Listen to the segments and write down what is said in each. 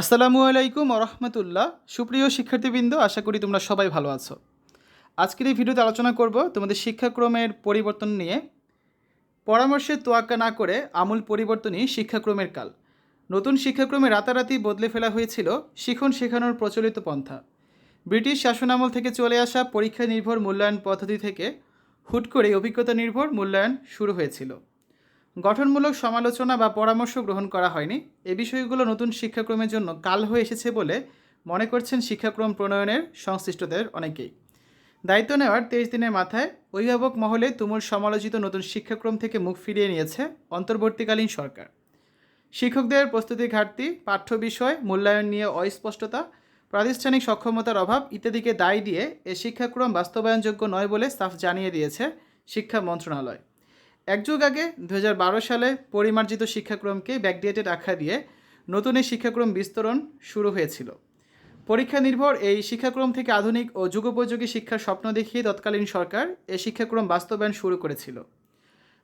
আসসালামু আলাইকুম রহমতুল্লাহ সুপ্রিয় শিক্ষার্থীবৃন্দ, আশা করি তোমরা সবাই ভালো আছো। আজকের এই ভিডিওতে আলোচনা করব তোমাদের শিক্ষাক্রমের পরিবর্তন নিয়ে। পরামর্শে তোয়াক্কা না করে আমূল পরিবর্তনই শিক্ষাক্রমের কাল। নতুন শিক্ষাক্রমে রাতারাতি বদলে ফেলা হয়েছিল শিখন শেখানোর প্রচলিত পন্থা। ব্রিটিশ শাসনামল থেকে চলে আসা পরীক্ষা নির্ভর মূল্যায়ন পদ্ধতি থেকে হুট করে অভিজ্ঞতা নির্ভর মূল্যায়ন শুরু হয়েছিল। গঠনমূলক সমালোচনা বা পরামর্শ গ্রহণ করা হয়নি। এ বিষয়গুলো নতুন শিক্ষাক্রমের জন্য কাল হয়ে এসেছে বলে মনে করছেন শিক্ষাক্রম প্রণয়নের সংশ্লিষ্টদের অনেকেই। দায়িত্ব নেওয়ার তেইশ দিনের মাথায় অভিভাবক মহলে তুমুল সমালোচিত নতুন শিক্ষাক্রম থেকে মুখ ফিরিয়ে নিয়েছে অন্তর্বর্তীকালীন সরকার। শিক্ষকদের প্রস্তুতি ঘাটতি, পাঠ্য বিষয়, মূল্যায়ন নিয়ে অস্পষ্টতা, প্রাতিষ্ঠানিক সক্ষমতার অভাব ইত্যাদিকে দায় দিয়ে এ শিক্ষাক্রম বাস্তবায়নযোগ্য নয় বলে সাফ জানিয়ে দিয়েছে শিক্ষা মন্ত্রণালয়। এক যুগ আগে দু হাজার বারো সালে পরিমার্জিত শিক্ষাক্রমকে ব্যাকডেটেড আখ্যা দিয়ে নতুন এই শিক্ষাক্রম বিস্তরণ শুরু হয়েছিল। পরীক্ষা নির্ভর এই শিক্ষাক্রম থেকে আধুনিক ও যুগোপযোগী শিক্ষার স্বপ্ন দেখিয়ে তৎকালীন সরকার এ শিক্ষাক্রম বাস্তবায়ন শুরু করেছিল।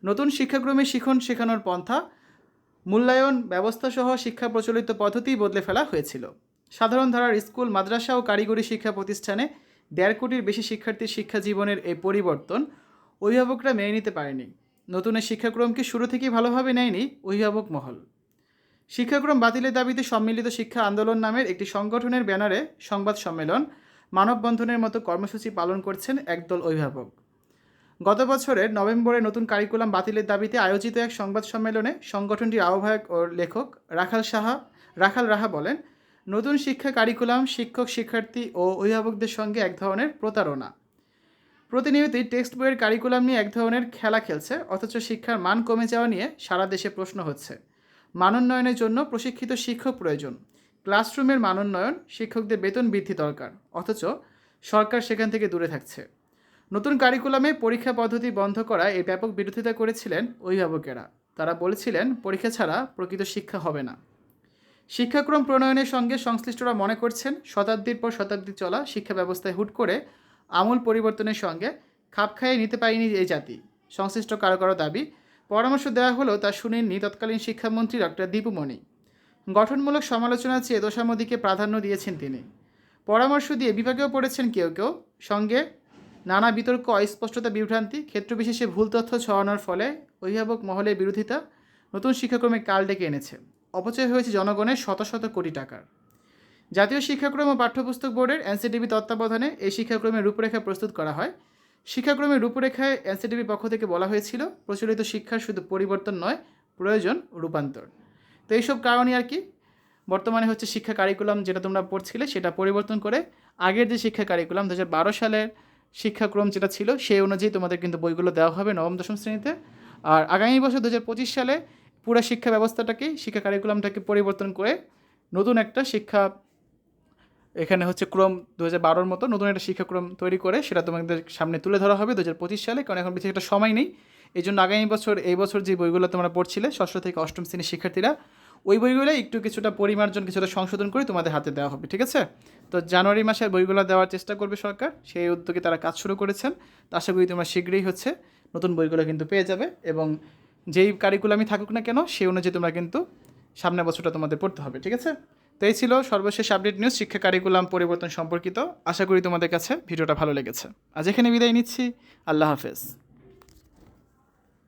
নতুন শিক্ষাক্রমে শিখন শেখানোর পন্থা, মূল্যায়ন, ব্যবস্থাসহ শিক্ষা প্রচলিত পদ্ধতি বদলে ফেলা হয়েছিল। সাধারণ ধারার স্কুল, মাদ্রাসা ও কারিগরি শিক্ষা প্রতিষ্ঠানে দেড় কোটির বেশি শিক্ষার্থীর শিক্ষা জীবনের এই পরিবর্তন অভিভাবকরা মেনে নিতে পারেনি। নতুন এই শিক্ষাক্রমকে শুরু থেকেই ভালোভাবে নেয়নি অভিভাবক মহল। শিক্ষাক্রম বাতিলের দাবিতে সম্মিলিত শিক্ষা আন্দোলন নামের একটি সংগঠনের ব্যানারে সংবাদ সম্মেলন মানববন্ধনের মতো কর্মসূচি পালন করছেন একদল অভিভাবক। গত বছরের নভেম্বরে নতুন কারিকুলাম বাতিলের দাবিতে আয়োজিত এক সংবাদ সম্মেলনে সংগঠনটির আহ্বায়ক ও লেখক রাখাল সাহা, রাখাল রাহা বলেন, নতুন শিক্ষা কারিকুলাম শিক্ষক, শিক্ষার্থী ও অভিভাবকদের সঙ্গে এক ধরনের প্রতারণা। প্রতিনিয়তই টেক্সট বইয়ের কারিকুলাম নিয়ে এক ধরনের খেলা খেলছে, অথচ শিক্ষার মান কমে যাওয়া নিয়ে সারা দেশে প্রশ্ন হচ্ছে। মানোন্নয়নের জন্য প্রশিক্ষিত শিক্ষক প্রয়োজন। ক্লাসরুমের মানোন্নয়ন শিক্ষকদের বেতন বৃদ্ধি দরকার, অথচ সরকার সেখান থেকে দূরে থাকছে। নতুন কারিকুলামে পরীক্ষা পদ্ধতি বন্ধ করা এই ব্যাপক বিরোধিতা করেছিলেন অভিভাবকেরা। তারা বলেছিলেন, পরীক্ষা ছাড়া প্রকৃত শিক্ষা হবে না। শিক্ষাক্রম প্রণয়নের সঙ্গে সংশ্লিষ্টরা মনে করছেন, শতাব্দীর পর শতাব্দী চলা শিক্ষা ব্যবস্থায় হুট করে আমূল পরিবর্তনের সঙ্গে খাপ খাইয়ে নিতে পারেনি এই জাতি। সংশ্লিষ্ট কারও কারও দাবি, পরামর্শ দেওয়া হলেও তা শুনেননি তৎকালীন শিক্ষামন্ত্রী ডক্টর দীপুমণি গঠনমূলক সমালোচনা চেয়ে দোষামদিকে প্রাধান্য দিয়েছেন তিনি। পরামর্শ দিয়ে বিভাগেও পড়েছেন কেউ কেউ। সঙ্গে নানা বিতর্ক, অস্পষ্টতা, বিভ্রান্তি, ক্ষেত্রবিশেষে ভুল তথ্য ছড়ানোর ফলে অভিভাবক মহলের বিরোধিতা নতুন শিক্ষাক্রমে কাল ডেকে এনেছে। অপচয় হয়েছে জনগণের শত শত কোটি টাকার। জাতীয় শিক্ষাক্রম ও পাঠ্যপুস্তক বোর্ডের এনসিডিবি তত্ত্বাবধানে এই শিক্ষাক্রমের রূপরেখা প্রস্তুত করা হয়। শিক্ষাক্রমের রূপরেখায় এনসিডিবির পক্ষ থেকে বলা হয়েছিল, প্রচলিত শিক্ষার শুধু পরিবর্তন নয়, প্রয়োজন রূপান্তর। তো এইসব কারণে আর কি, বর্তমানে হচ্ছে শিক্ষা কারিকুলাম যেটা তোমরা পড়ছিলে সেটা পরিবর্তন করে আগের যে শিক্ষা কারিকুলাম দু হাজার বারো সালের শিক্ষাক্রম যেটা ছিল সেই অনুযায়ী তোমাদের কিন্তু বইগুলো দেওয়া হবে নবম, দশম শ্রেণীতে। আর আগামী বছর দু হাজার পঁচিশ সালে পুরো শিক্ষা ব্যবস্থাটাকে, শিক্ষা কারিকুলামটাকে পরিবর্তন করে নতুন একটা শিক্ষা এখানে হচ্ছে ক্রম দু হাজার বারোর মতো নতুন একটা শিক্ষাক্রম তৈরি করে, সেটা তোমাদের সামনে তুলে ধরা হবে দু হাজার পঁচিশ সালে, কারণ এখন বেশি একটা সময় নেই। এই জন্য আগামী বছর, এই বছর যে বইগুলো তোমরা পড়ছিলে, ষষ্ঠ থেকে অষ্টম শ্রেণির শিক্ষার্থীরা, ওই বইগুলো একটু কিছুটা পরিমার্জন, কিছুটা সংশোধন করে তোমাদের হাতে দেওয়া হবে, ঠিক আছে? তো জানুয়ারি মাসের বইগুলো দেওয়ার চেষ্টা করবে সরকার, সেই উদ্যোগে তারা কাজ শুরু করেছেন। তা আশা করি তোমরা শীঘ্রই হচ্ছে নতুন বইগুলো কিন্তু পেয়ে যাবে এবং যেই কারিকুলামই থাকুক না কেন, সেই অনুযায়ী তোমরা কিন্তু সামনের বছরটা তোমাদের পড়তে হবে, ঠিক আছে? তো এই ছিল সর্বশেষ আপডেট নিউজ শিক্ষা কারিকুলাম পরিবর্তন সম্পর্কিত। আশা করি তোমাদের কাছে ভিডিওটা ভালো লেগেছে। আজ এখানে বিদায় নিচ্ছি। আল্লাহ হাফেজ।